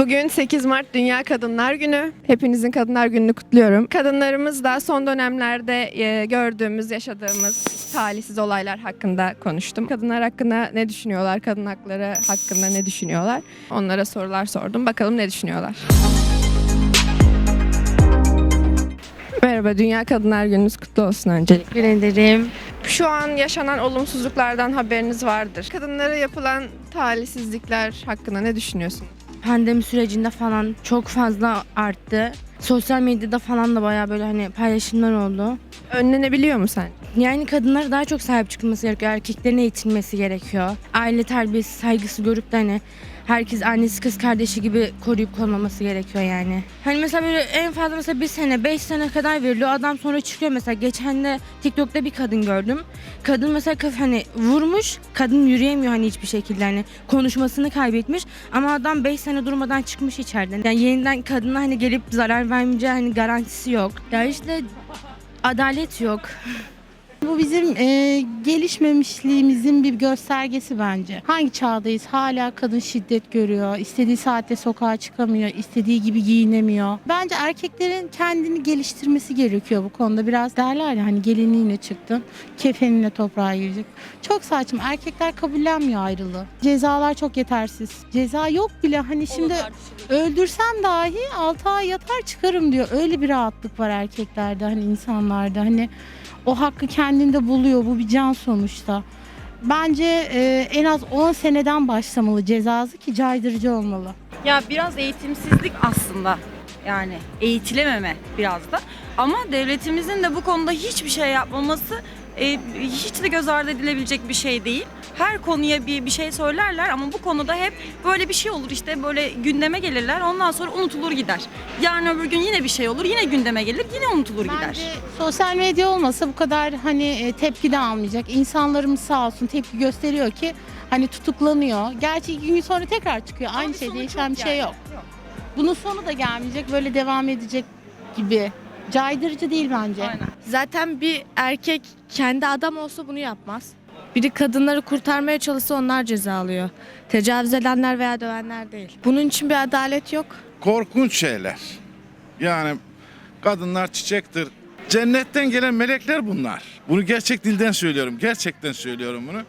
Bugün 8 Mart Dünya Kadınlar Günü. Hepinizin Kadınlar Günü'nü kutluyorum. Kadınlarımız da son dönemlerde e, gördüğümüz, yaşadığımız talihsiz olaylar hakkında konuştum. Kadınlar hakkında ne düşünüyorlar? Kadın hakları hakkında ne düşünüyorlar? Onlara sorular sordum. Bakalım ne düşünüyorlar? Merhaba, Dünya Kadınlar Gününüz kutlu olsun öncelikle. Teşekkür ederim. Şu an yaşanan olumsuzluklardan haberiniz vardır. Kadınlara yapılan talihsizlikler hakkında ne düşünüyorsun? Pandemi sürecinde falan çok fazla arttı. Sosyal medyada falan da bayağı böyle hani paylaşımlar oldu. Önlenebiliyor mu sen? Yani kadınlara daha çok sahip çıkılması gerekiyor. Erkeklerin eğitilmesi gerekiyor. Aile terbiyesi, saygısı görüp de hani herkes annesi kız kardeşi gibi koruyup kollaması gerekiyor yani. Hani mesela böyle en fazla mesela bir sene, beş sene kadar veriliyor. Adam sonra çıkıyor mesela. Geçen de TikTok'ta bir kadın gördüm. Kadın mesela kız hani vurmuş. Kadın yürüyemiyor hani hiçbir şekilde hani konuşmasını kaybetmiş. Ama adam 5 sene durmadan çıkmış içeriden. Yani yeniden kadına hani gelip zarar vermeyeceği hani garantisi yok. Ya işte adalet yok. Bu bizim e, gelişmemişliğimizin bir göstergesi bence. Hangi çağdayız? Hala kadın şiddet görüyor. istediği saatte sokağa çıkamıyor. istediği gibi giyinemiyor. Bence erkeklerin kendini geliştirmesi gerekiyor bu konuda. Biraz derler ya hani gelinliğine çıktın, kefeninle toprağa girecek. Çok saçma. Erkekler kabullenmiyor ayrılığı. Cezalar çok yetersiz. Ceza yok bile. Hani şimdi öldürsem dahi 6 ay yatar çıkarım diyor. Öyle bir rahatlık var erkeklerde hani insanlarda. Hani o hakkı kendinde buluyor. Bu bir can sonuçta. Bence e, en az 10 seneden başlamalı cezası ki caydırıcı olmalı. Ya biraz eğitimsizlik aslında. Yani eğitilememe biraz da. Ama devletimizin de bu konuda hiçbir şey yapmaması e, hiç de göz ardı edilebilecek bir şey değil. Her konuya bir bir şey söylerler ama bu konuda hep böyle bir şey olur işte böyle gündeme gelirler ondan sonra unutulur gider. Yarın öbür gün yine bir şey olur yine gündeme gelir yine unutulur gider. Bence sosyal medya olmasa bu kadar hani e, tepki de almayacak. İnsanlarımız sağ olsun tepki gösteriyor ki hani tutuklanıyor. Gerçi iki gün sonra tekrar çıkıyor. Aynı bir şey sonuç değişen bir şey yani. yok. Bunun sonu da gelmeyecek. Böyle devam edecek gibi. Caydırıcı değil bence. Aynen. Zaten bir erkek kendi adam olsa bunu yapmaz. Biri kadınları kurtarmaya çalışsa onlar ceza alıyor. Tecavüz edenler veya dövenler değil. Bunun için bir adalet yok. korkunç şeyler. Yani kadınlar çiçektir. Cennetten gelen melekler bunlar. Bunu gerçek dilden söylüyorum. Gerçekten söylüyorum bunu.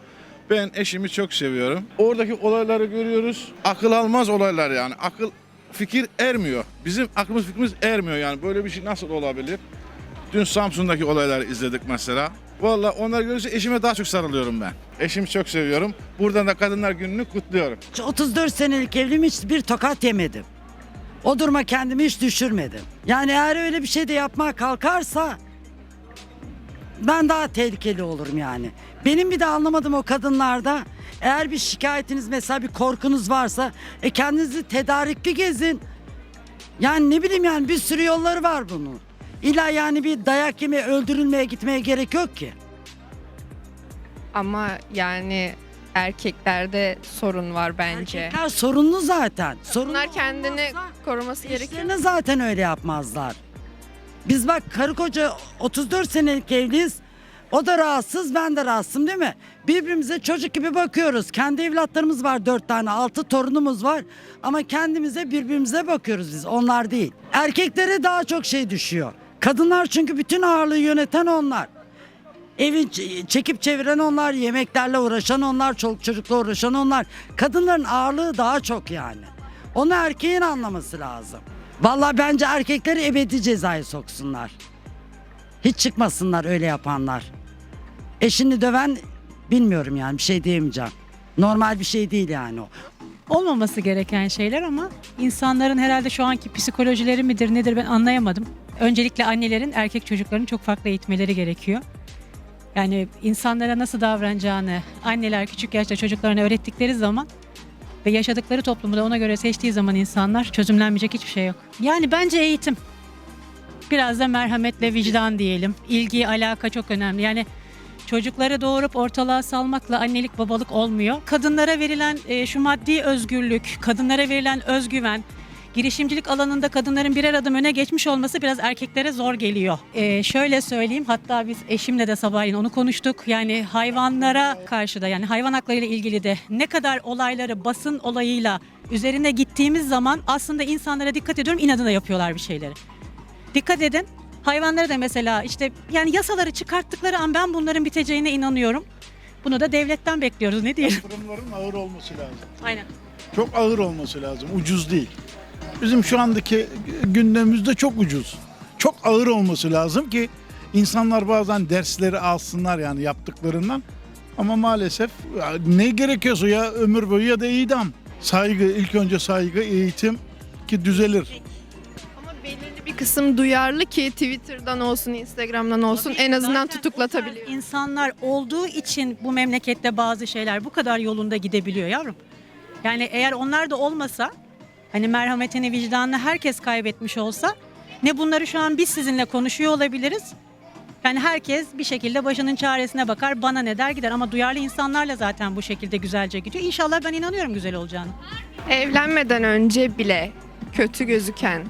Ben eşimi çok seviyorum. Oradaki olayları görüyoruz. Akıl almaz olaylar yani. Akıl fikir ermiyor. Bizim aklımız fikrimiz ermiyor yani. Böyle bir şey nasıl olabilir? Dün Samsun'daki olayları izledik mesela. Vallahi onları görünce eşime daha çok sarılıyorum ben. Eşimi çok seviyorum. Buradan da Kadınlar Günü'nü kutluyorum. 34 senelik evliliğim hiç bir tokat yemedim. O duruma kendimi hiç düşürmedim. Yani eğer öyle bir şey de yapmaya kalkarsa ben daha tehlikeli olurum yani. Benim bir de anlamadığım o kadınlarda eğer bir şikayetiniz mesela bir korkunuz varsa e kendinizi tedarikli gezin. Yani ne bileyim yani bir sürü yolları var bunun. İlla yani bir dayak yemeye öldürülmeye gitmeye gerek yok ki. Ama yani erkeklerde sorun var bence. Erkekler sorunlu zaten. Sorunlu Bunlar kendini olmazsa- koruması gerekiyor. Eşlerine zaten öyle yapmazlar. Biz bak karı koca 34 senelik evliyiz. O da rahatsız ben de rahatsızım değil mi? Birbirimize çocuk gibi bakıyoruz. Kendi evlatlarımız var dört tane altı torunumuz var. Ama kendimize birbirimize bakıyoruz biz onlar değil. Erkeklere daha çok şey düşüyor. Kadınlar çünkü bütün ağırlığı yöneten onlar. Evi ç- çekip çeviren onlar, yemeklerle uğraşan onlar, çoluk çocukla uğraşan onlar. Kadınların ağırlığı daha çok yani. Onu erkeğin anlaması lazım. Vallahi bence erkekleri ebedi cezaya soksunlar. Hiç çıkmasınlar öyle yapanlar. Eşini döven bilmiyorum yani bir şey diyemeyeceğim. Normal bir şey değil yani o. olmaması gereken şeyler ama insanların herhalde şu anki psikolojileri midir nedir ben anlayamadım. Öncelikle annelerin erkek çocuklarını çok farklı eğitmeleri gerekiyor. Yani insanlara nasıl davranacağını anneler küçük yaşta çocuklarına öğrettikleri zaman ve yaşadıkları toplumu da ona göre seçtiği zaman insanlar çözümlenmeyecek hiçbir şey yok. Yani bence eğitim. Biraz da merhametle vicdan diyelim. İlgi, alaka çok önemli. Yani Çocukları doğurup ortalığa salmakla annelik babalık olmuyor. Kadınlara verilen e, şu maddi özgürlük, kadınlara verilen özgüven, girişimcilik alanında kadınların birer adım öne geçmiş olması biraz erkeklere zor geliyor. Ee, şöyle söyleyeyim hatta biz eşimle de sabahleyin onu konuştuk. Yani hayvanlara karşı da yani hayvan hakları ile ilgili de ne kadar olayları basın olayıyla üzerine gittiğimiz zaman aslında insanlara dikkat ediyorum inadına yapıyorlar bir şeyleri. Dikkat edin. Hayvanları da mesela işte yani yasaları çıkarttıkları an ben bunların biteceğine inanıyorum. Bunu da devletten bekliyoruz ne diyelim. Yatırımların ağır olması lazım. Aynen. Çok ağır olması lazım. Ucuz değil. Bizim şu andaki gündemimizde çok ucuz. Çok ağır olması lazım ki insanlar bazen dersleri alsınlar yani yaptıklarından. Ama maalesef ne gerekiyorsa ya ömür boyu ya da idam. Saygı, ilk önce saygı, eğitim ki düzelir. Ama belirli bir kısım duyarlı ki Twitter'dan olsun, Instagram'dan olsun en azından Zaten tutuklatabiliyor. İnsanlar olduğu için bu memlekette bazı şeyler bu kadar yolunda gidebiliyor yavrum. Yani eğer onlar da olmasa hani merhametini vicdanını herkes kaybetmiş olsa ne bunları şu an biz sizinle konuşuyor olabiliriz. Yani herkes bir şekilde başının çaresine bakar bana ne der gider ama duyarlı insanlarla zaten bu şekilde güzelce gidiyor. İnşallah ben inanıyorum güzel olacağını. Evlenmeden önce bile kötü gözüken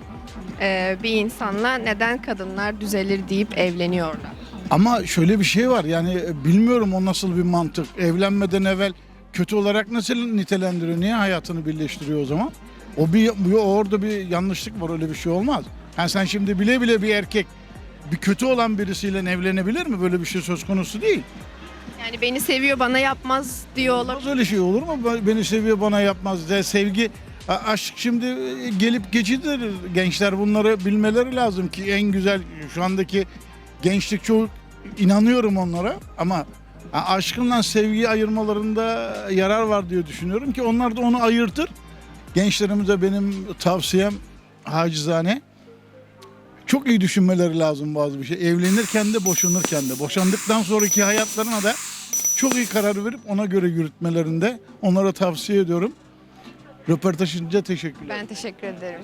e, bir insanla neden kadınlar düzelir deyip evleniyorlar. Ama şöyle bir şey var yani bilmiyorum o nasıl bir mantık. Evlenmeden evvel kötü olarak nasıl nitelendiriyor? Niye hayatını birleştiriyor o zaman? O bir bir- orada bir yanlışlık var öyle bir şey olmaz. Yani sen şimdi bile bile bir erkek bir kötü olan birisiyle evlenebilir mi? Böyle bir şey söz konusu değil. Yani beni seviyor bana yapmaz diyor olabilir. Olmaz öyle şey olur mu? Ben- Beni seviyor bana yapmaz. De, sevgi, aşk şimdi e, gelip geçidir. Gençler bunları bilmeleri lazım ki en güzel şu andaki gençlik çoğu inanıyorum onlara ama aşkınla sevgiyi ayırmalarında yarar var diye düşünüyorum ki onlar da onu ayırtır. Gençlerimize benim tavsiyem hacizane çok iyi düşünmeleri lazım bazı bir şey. Evlenirken de boşanırken de. Boşandıktan sonraki hayatlarına da çok iyi karar verip ona göre yürütmelerinde onlara tavsiye ediyorum. Röportaj için de teşekkürler. Ben teşekkür ederim.